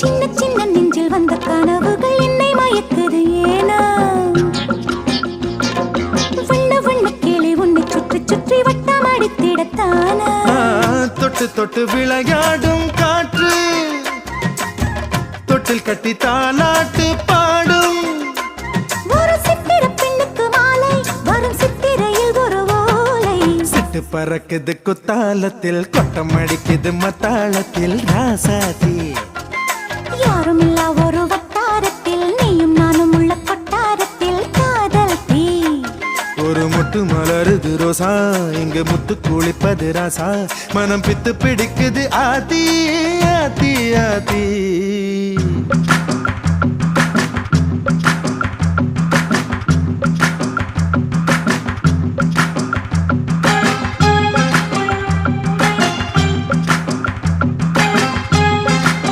சின்ன சின்ன நெஞ்சில் வந்த கனவுகள் என்னை மயக்குது ஏனா? வண்ண வண்ண கிளி உன்னை சுற்றி சுற்றி வட்டம் அடித்திடத்தானா? தொட்டு தொட்டு விளையாடும் காற்று. தொட்டில் கட்டி தாலாட்டு பாடும். ஒரு சித்திர பெண்ணுக்கு மாலை வரும் சித்திரையில் ஒரு ஓலை. சிட்டு பறக்குது குத்தாலத்தில் கொட்டம் அடிக்குது மத்தாளத்தில் ராசாதி மொட்டு மலருது ரோசா. இங்க முத்து குளிப்பது ராசா. மனம் பித்து பிடிக்குது ஆத்தி ஆத்தி ஆத்தி.